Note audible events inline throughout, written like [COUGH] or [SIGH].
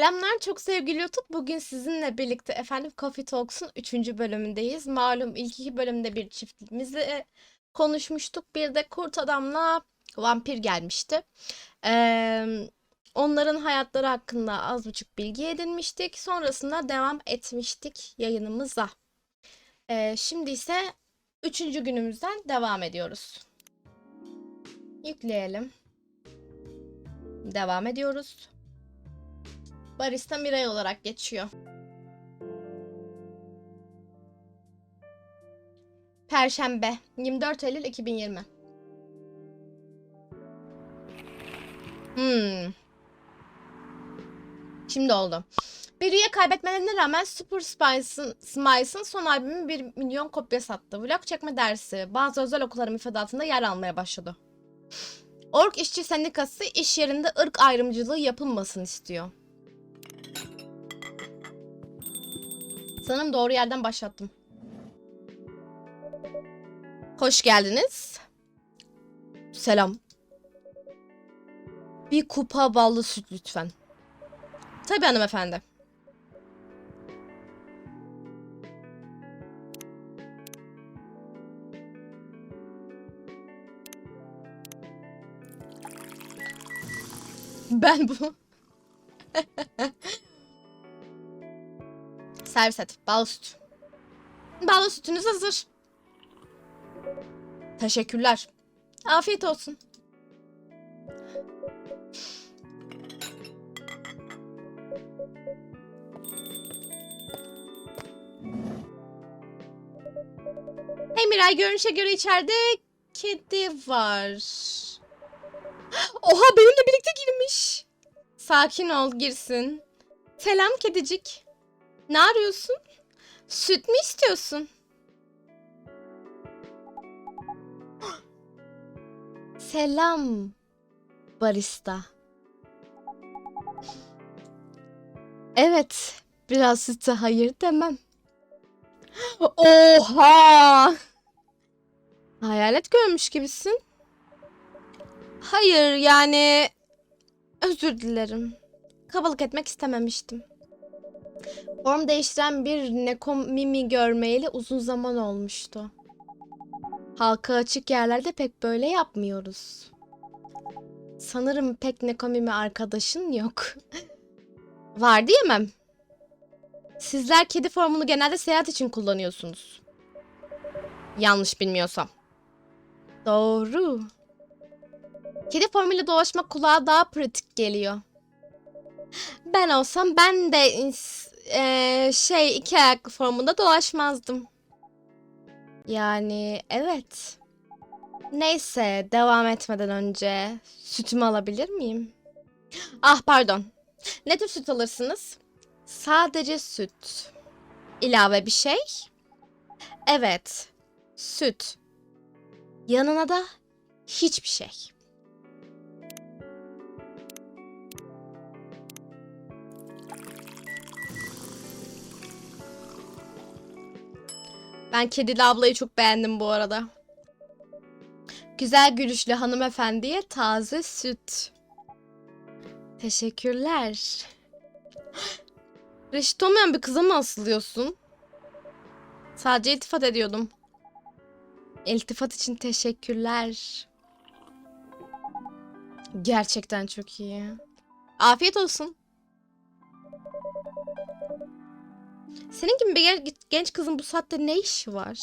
Selamlar çok sevgili YouTube. Bugün sizinle birlikte efendim Coffee Talks'un 3. bölümündeyiz. Malum ilk iki bölümde bir çiftliğimizle konuşmuştuk. Bir de kurt adamla vampir gelmişti. Ee, onların hayatları hakkında az buçuk bilgi edinmiştik. Sonrasında devam etmiştik yayınımıza. Ee, şimdi ise 3. günümüzden devam ediyoruz. Yükleyelim. Devam ediyoruz. Barista Miray olarak geçiyor. Perşembe 24 Eylül 2020. Hmm. Şimdi oldu. Bir üye kaybetmelerine rağmen Super Smice'ın son albümü 1 milyon kopya sattı. Vlog çekme dersi bazı özel okulların müfredatında yer almaya başladı. Ork İşçi Sendikası iş yerinde ırk ayrımcılığı yapılmasın istiyor. Sanırım doğru yerden başlattım. Hoş geldiniz. Selam. Bir kupa ballı süt lütfen. Tabii hanımefendi. Ben bu. [LAUGHS] Servis et. Bal süt. Ballı sütünüz hazır. Teşekkürler. Afiyet olsun. Hey Miray görünüşe göre içeride kedi var. Oha benimle birlikte girmiş. Sakin ol girsin. Selam kedicik. Ne arıyorsun? Süt mü istiyorsun? Selam barista. Evet, biraz süte hayır demem. Oha! Hayalet görmüş gibisin. Hayır, yani özür dilerim. Kabalık etmek istememiştim. Form değiştiren bir Nekomimi görmeyeli uzun zaman olmuştu. Halka açık yerlerde pek böyle yapmıyoruz. Sanırım pek Nekomimi arkadaşın yok. [LAUGHS] Var diyemem. Sizler kedi formunu genelde seyahat için kullanıyorsunuz. Yanlış bilmiyorsam. Doğru. Kedi formuyla dolaşmak kulağa daha pratik geliyor. Ben olsam ben de eee, şey iki ayaklı formunda dolaşmazdım. Yani evet. Neyse devam etmeden önce sütümü alabilir miyim? Ah pardon. Ne tür süt alırsınız? Sadece süt. İlave bir şey? Evet. Süt. Yanına da hiçbir şey. Ben kedili ablayı çok beğendim bu arada. Güzel gülüşlü hanımefendiye taze süt. Teşekkürler. [GASPS] Reşit olmayan bir kıza mı asılıyorsun? Sadece iltifat ediyordum. İltifat için teşekkürler. Gerçekten çok iyi. Afiyet olsun. Senin gibi bir gen- genç kızın bu saatte ne işi var?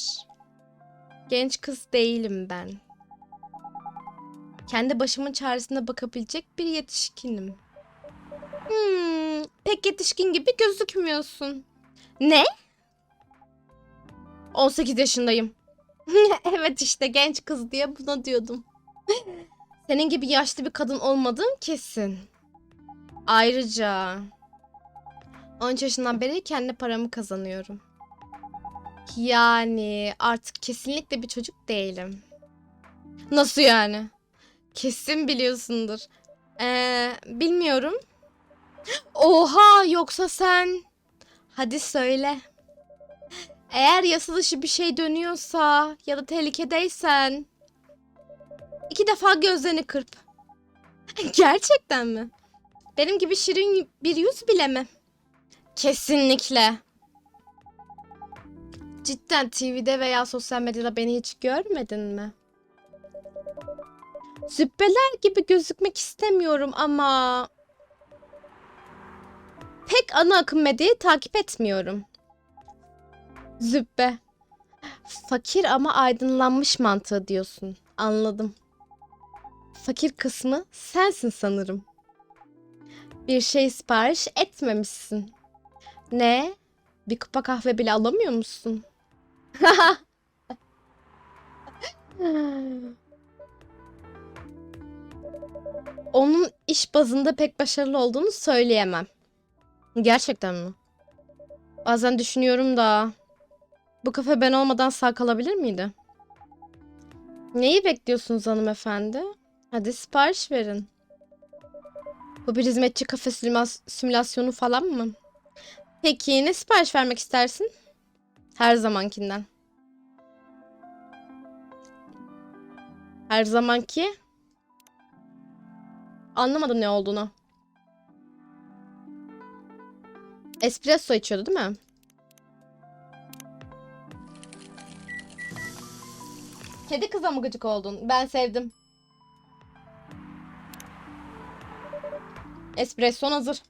Genç kız değilim ben. Kendi başımın çaresine bakabilecek bir yetişkinim. Hmm, pek yetişkin gibi gözükmüyorsun. Ne? 18 yaşındayım. [LAUGHS] evet işte genç kız diye buna diyordum. Senin gibi yaşlı bir kadın olmadığım kesin. Ayrıca 13 yaşından beri kendi paramı kazanıyorum. Yani artık kesinlikle bir çocuk değilim. Nasıl yani? Kesin biliyorsundur. Ee, bilmiyorum. Oha yoksa sen... Hadi söyle. Eğer yasa dışı bir şey dönüyorsa ya da tehlikedeysen... iki defa gözlerini kırp. [LAUGHS] Gerçekten mi? Benim gibi şirin bir yüz bile mi? Kesinlikle. Cidden TV'de veya sosyal medyada beni hiç görmedin mi? Züppeler gibi gözükmek istemiyorum ama pek ana akım medyayı takip etmiyorum. Züppe. Fakir ama aydınlanmış mantığı diyorsun. Anladım. Fakir kısmı sensin sanırım. Bir şey sipariş etmemişsin. Ne? Bir kupa kahve bile alamıyor musun? [LAUGHS] Onun iş bazında pek başarılı olduğunu söyleyemem. Gerçekten mi? Bazen düşünüyorum da bu kafe ben olmadan sağ kalabilir miydi? Neyi bekliyorsunuz hanımefendi? Hadi sipariş verin. Bu bir hizmetçi kafe simülas- simülasyonu falan mı? Peki ne sipariş vermek istersin? Her zamankinden. Her zamanki? Anlamadım ne olduğunu. Espresso içiyordu değil mi? Kedi kıza mı gıcık oldun? Ben sevdim. Espresso hazır.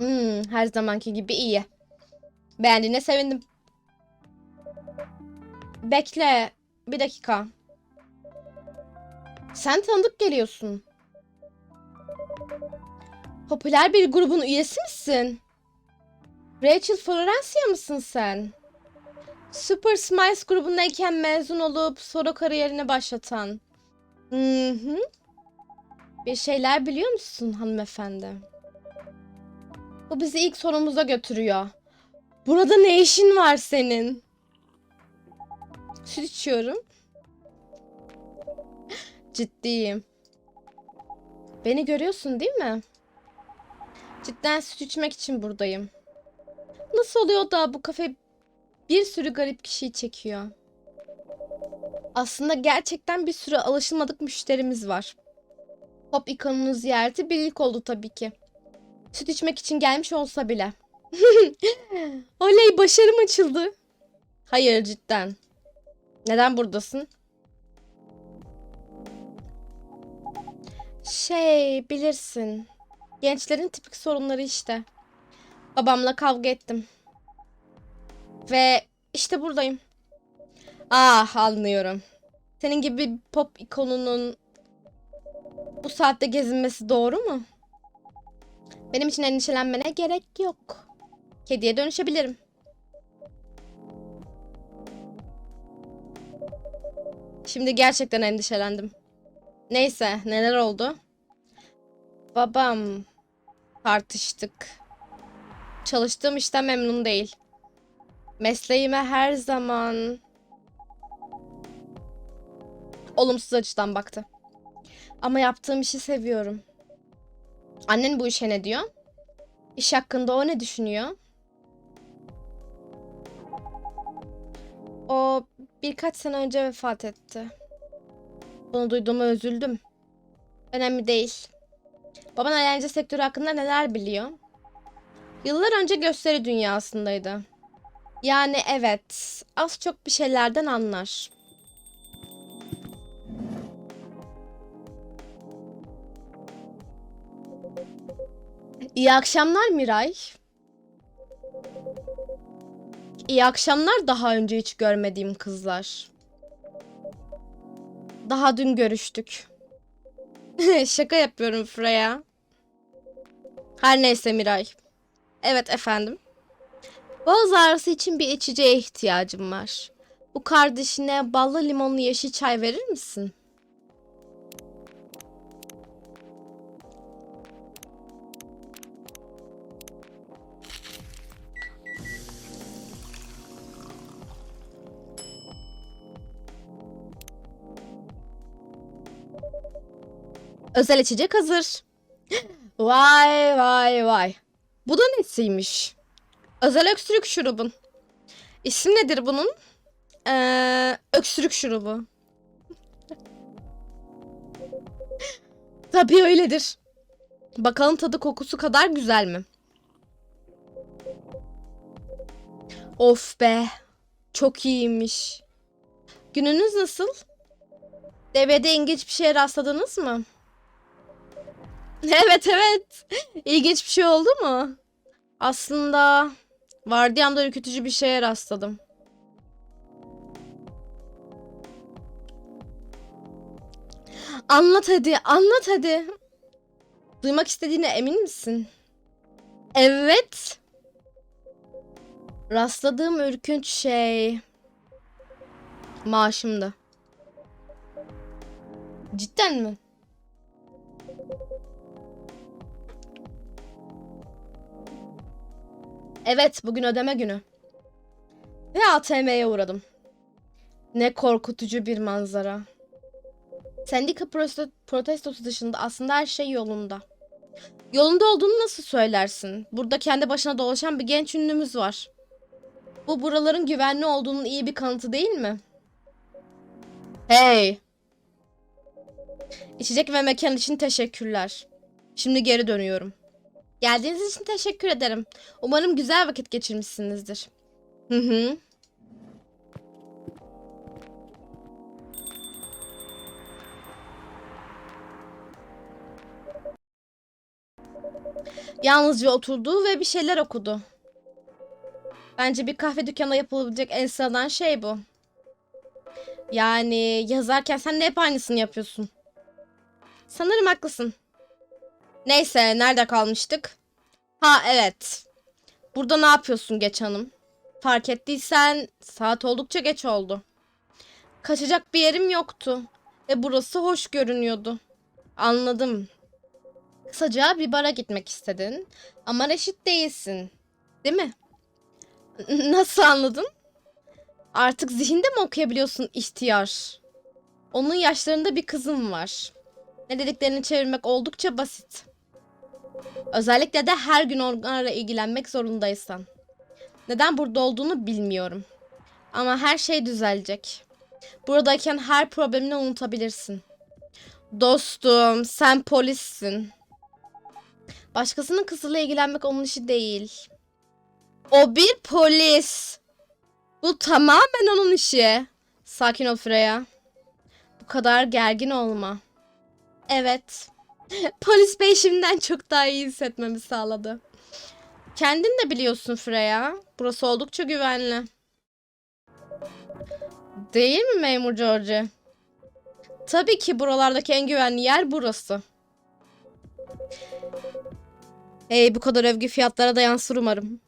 Hmm, her zamanki gibi iyi. Beğendiğine sevindim. Bekle. Bir dakika. Sen tanıdık geliyorsun. Popüler bir grubun üyesi misin? Rachel Florencia mısın sen? Super Smiles grubundayken mezun olup solo kariyerini başlatan. Hı hı. Bir şeyler biliyor musun hanımefendi? Bu bizi ilk sorumuza götürüyor. Burada ne işin var senin? Süt içiyorum. Ciddiyim. Beni görüyorsun değil mi? Cidden süt içmek için buradayım. Nasıl oluyor da bu kafe bir sürü garip kişiyi çekiyor? Aslında gerçekten bir sürü alışılmadık müşterimiz var. Pop ikonunun ziyareti bir ilk oldu tabii ki. Süt içmek için gelmiş olsa bile. [LAUGHS] Oley başarım açıldı. Hayır cidden. Neden buradasın? Şey bilirsin. Gençlerin tipik sorunları işte. Babamla kavga ettim. Ve işte buradayım. Ah anlıyorum. Senin gibi pop ikonunun bu saatte gezinmesi doğru mu? Benim için endişelenmene gerek yok. Kediye dönüşebilirim. Şimdi gerçekten endişelendim. Neyse, neler oldu? Babam tartıştık. Çalıştığım işten memnun değil. Mesleğime her zaman olumsuz açıdan baktı. Ama yaptığım işi seviyorum. Annen bu işe ne diyor? İş hakkında o ne düşünüyor? O birkaç sene önce vefat etti. Bunu duyduğuma üzüldüm. Önemli değil. Baban eğlence sektörü hakkında neler biliyor? Yıllar önce gösteri dünyasındaydı. Yani evet, az çok bir şeylerden anlar. İyi akşamlar Miray. İyi akşamlar daha önce hiç görmediğim kızlar. Daha dün görüştük. [LAUGHS] Şaka yapıyorum Freya. Her neyse Miray. Evet efendim. Boğaz ağrısı için bir içeceğe ihtiyacım var. Bu kardeşine ballı limonlu yeşil çay verir misin? Özel içecek hazır. Vay vay vay. Bu da nesiymiş? Özel öksürük şurubun. İsim nedir bunun? Ee, öksürük şurubu. Tabii öyledir. Bakalım tadı kokusu kadar güzel mi? Of be. Çok iyiymiş. Gününüz nasıl? DVD'de ilginç bir şeye rastladınız mı? [LAUGHS] Evet evet. İlginç bir şey oldu mu? Aslında vardiyamda ürkütücü bir şeye rastladım. Anlat hadi, anlat hadi. Duymak istediğine emin misin? Evet. Rastladığım ürkünç şey maaşımda. Cidden mi? Evet, bugün ödeme günü. Ve ATM'ye uğradım. Ne korkutucu bir manzara. Sendika protesto- protestosu dışında aslında her şey yolunda. Yolunda olduğunu nasıl söylersin? Burada kendi başına dolaşan bir genç ünlümüz var. Bu buraların güvenli olduğunun iyi bir kanıtı değil mi? Hey! İçecek ve mekan için teşekkürler. Şimdi geri dönüyorum. Geldiğiniz için teşekkür ederim. Umarım güzel vakit geçirmişsinizdir. Hı hı. Yalnızca oturdu ve bir şeyler okudu. Bence bir kahve dükkanına yapılabilecek en sıradan şey bu. Yani yazarken sen de hep aynısını yapıyorsun. Sanırım haklısın. Neyse, nerede kalmıştık? Ha evet. Burada ne yapıyorsun geç hanım? Fark ettiysen saat oldukça geç oldu. Kaçacak bir yerim yoktu. Ve burası hoş görünüyordu. Anladım. Kısaca bir bara gitmek istedin. Ama reşit değilsin. Değil mi? [LAUGHS] Nasıl anladın? Artık zihinde mi okuyabiliyorsun ihtiyar? Onun yaşlarında bir kızım var. Ne dediklerini çevirmek oldukça basit. Özellikle de her gün onlarla ilgilenmek zorundaysan. Neden burada olduğunu bilmiyorum. Ama her şey düzelecek. Buradayken her problemini unutabilirsin. Dostum, sen polissin. Başkasının kızıyla ilgilenmek onun işi değil. O bir polis. Bu tamamen onun işi. Sakin ol Freya. Bu kadar gergin olma. Evet. Polis bey şimdiden çok daha iyi hissetmemi sağladı. Kendin de biliyorsun Freya. Burası oldukça güvenli. Değil mi memur George? Tabii ki buralardaki en güvenli yer burası. Hey bu kadar övgü fiyatlara da yansır umarım.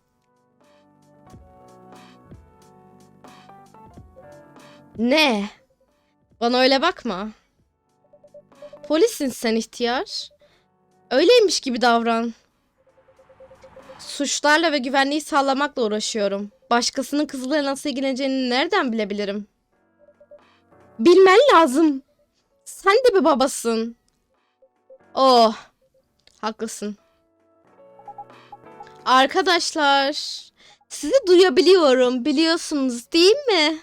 Ne? Bana öyle bakma. Polissin sen ihtiyar. Öyleymiş gibi davran. Suçlarla ve güvenliği sağlamakla uğraşıyorum. Başkasının kızıyla nasıl ilgileneceğini nereden bilebilirim? Bilmen lazım. Sen de bir babasın. Oh, haklısın. Arkadaşlar, sizi duyabiliyorum, biliyorsunuz değil mi?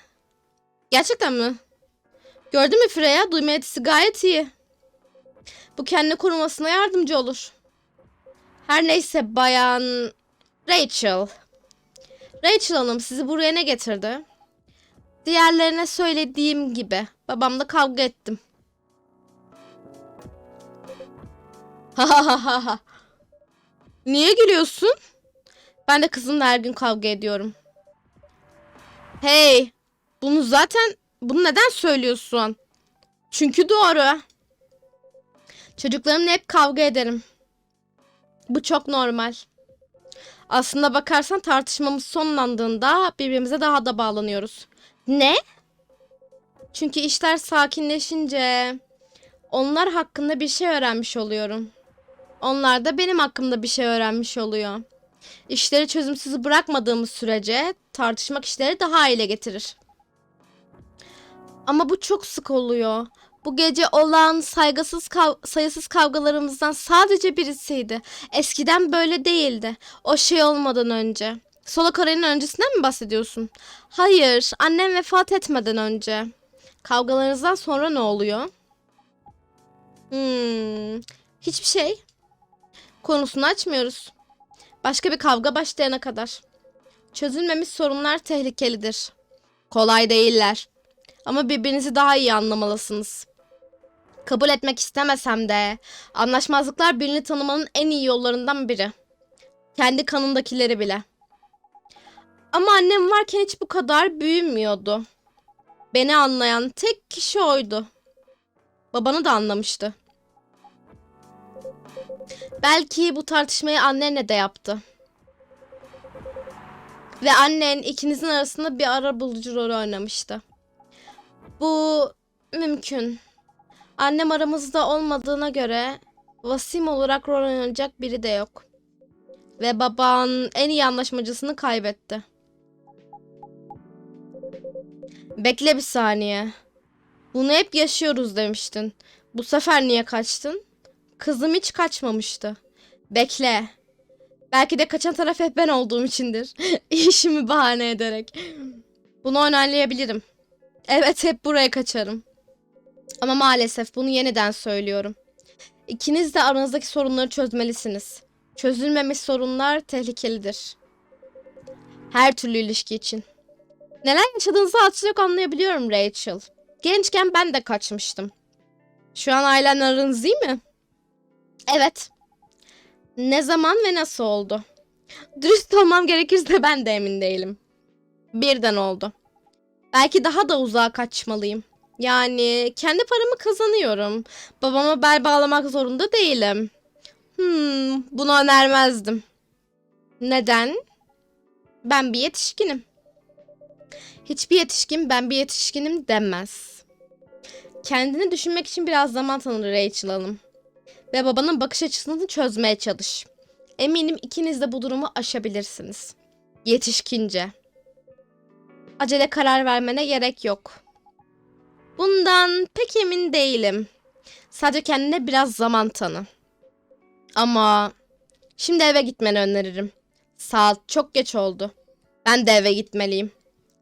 Gerçekten mi? Gördün mü Freya? Duyma yetisi gayet iyi. Bu kendini korumasına yardımcı olur. Her neyse bayan Rachel. Rachel Hanım sizi buraya ne getirdi? Diğerlerine söylediğim gibi babamla kavga ettim. Ha Niye gülüyorsun? Ben de kızımla her gün kavga ediyorum. Hey, bunu zaten bunu neden söylüyorsun? Çünkü doğru. Çocuklarımla hep kavga ederim. Bu çok normal. Aslında bakarsan tartışmamız sonlandığında birbirimize daha da bağlanıyoruz. Ne? Çünkü işler sakinleşince onlar hakkında bir şey öğrenmiş oluyorum. Onlar da benim hakkımda bir şey öğrenmiş oluyor. İşleri çözümsüz bırakmadığımız sürece tartışmak işleri daha ile getirir. Ama bu çok sık oluyor. Bu gece olan saygısız kav- sayısız kavgalarımızdan sadece birisiydi. Eskiden böyle değildi. O şey olmadan önce. Solak olayının öncesinden mi bahsediyorsun? Hayır, annem vefat etmeden önce. Kavgalarınızdan sonra ne oluyor? Hmm, hiçbir şey. Konusunu açmıyoruz. Başka bir kavga başlayana kadar. Çözülmemiş sorunlar tehlikelidir. Kolay değiller. Ama birbirinizi daha iyi anlamalısınız. Kabul etmek istemesem de anlaşmazlıklar birini tanımanın en iyi yollarından biri. Kendi kanındakileri bile. Ama annem varken hiç bu kadar büyümüyordu. Beni anlayan tek kişi oydu. Babanı da anlamıştı. Belki bu tartışmayı annenle de yaptı. Ve annen ikinizin arasında bir ara bulucu rol oynamıştı. Bu mümkün. Annem aramızda olmadığına göre Vasim olarak rol oynayacak biri de yok. Ve baban en iyi anlaşmacısını kaybetti. Bekle bir saniye. Bunu hep yaşıyoruz demiştin. Bu sefer niye kaçtın? Kızım hiç kaçmamıştı. Bekle. Belki de kaçan taraf hep ben olduğum içindir. [LAUGHS] İşimi bahane ederek. Bunu onaylayabilirim. Evet hep buraya kaçarım. Ama maalesef bunu yeniden söylüyorum. İkiniz de aranızdaki sorunları çözmelisiniz. Çözülmemiş sorunlar tehlikelidir. Her türlü ilişki için. Neler yaşadığınızı az çok anlayabiliyorum Rachel. Gençken ben de kaçmıştım. Şu an ailen aranız iyi mi? Evet. Ne zaman ve nasıl oldu? Dürüst olmam gerekirse ben de emin değilim. Birden oldu. Belki daha da uzağa kaçmalıyım. Yani kendi paramı kazanıyorum. Babama bel bağlamak zorunda değilim. Hmm, bunu önermezdim. Neden? Ben bir yetişkinim. Hiçbir yetişkin ben bir yetişkinim demez. Kendini düşünmek için biraz zaman tanır Rachel Hanım. Ve babanın bakış açısını çözmeye çalış. Eminim ikiniz de bu durumu aşabilirsiniz. Yetişkince. Acele karar vermene gerek yok. Bundan pek emin değilim. Sadece kendine biraz zaman tanı. Ama şimdi eve gitmeni öneririm. Saat çok geç oldu. Ben de eve gitmeliyim.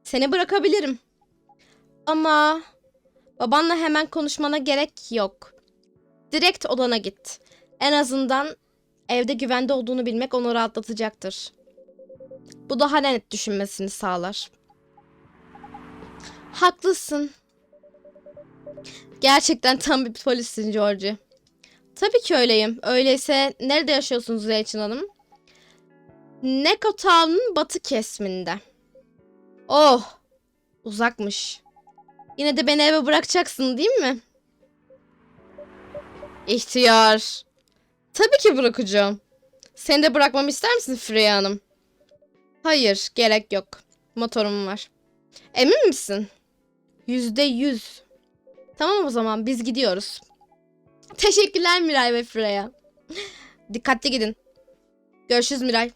Seni bırakabilirim. Ama babanla hemen konuşmana gerek yok. Direkt odana git. En azından evde güvende olduğunu bilmek onu rahatlatacaktır. Bu daha net düşünmesini sağlar. Haklısın. Gerçekten tam bir polissin Georgie. Tabii ki öyleyim. Öyleyse nerede yaşıyorsunuz Rachel Hanım? Neko Town'un batı kesiminde. Oh, uzakmış. Yine de beni eve bırakacaksın değil mi? İhtiyar. Tabii ki bırakacağım. Seni de bırakmamı ister misin Freya Hanım? Hayır, gerek yok. Motorum var. Emin misin? Yüzde yüz. Tamam o zaman biz gidiyoruz. Teşekkürler Miray ve Freya. Dikkatli gidin. Görüşürüz Miray.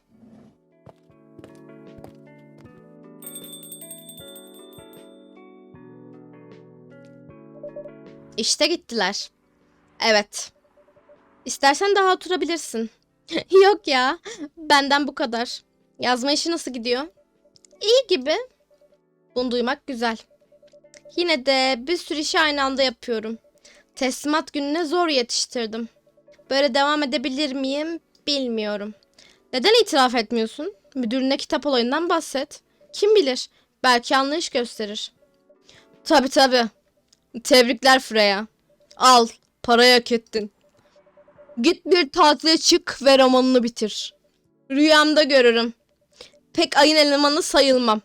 İşte gittiler. Evet. İstersen daha oturabilirsin. [LAUGHS] Yok ya. Benden bu kadar. Yazma işi nasıl gidiyor? İyi gibi. Bunu duymak güzel. Yine de bir sürü işi aynı anda yapıyorum. Teslimat gününe zor yetiştirdim. Böyle devam edebilir miyim bilmiyorum. Neden itiraf etmiyorsun? Müdürüne kitap olayından bahset. Kim bilir? Belki anlayış gösterir. Tabi tabi. Tebrikler Freya. Al, parayı hak ettin. Git bir tatile çık ve romanını bitir. Rüyamda görürüm. Pek ayın elemanı sayılmam.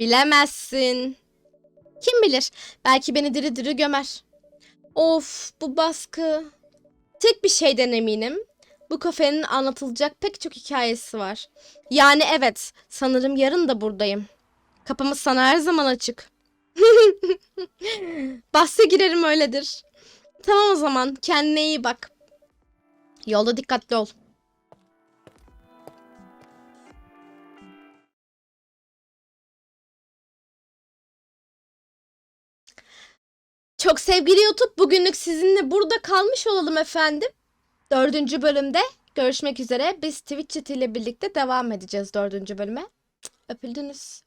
Bilemezsin. Kim bilir? Belki beni diri diri gömer. Of bu baskı. Tek bir şeyden eminim. Bu kafenin anlatılacak pek çok hikayesi var. Yani evet, sanırım yarın da buradayım. Kapımız sana her zaman açık. [LAUGHS] Bahse girerim öyledir. Tamam o zaman, kendine iyi bak. Yolda dikkatli ol. Çok sevgili YouTube bugünlük sizinle burada kalmış olalım efendim. Dördüncü bölümde görüşmek üzere. Biz Twitch chat ile birlikte devam edeceğiz dördüncü bölüme. Öpüldünüz.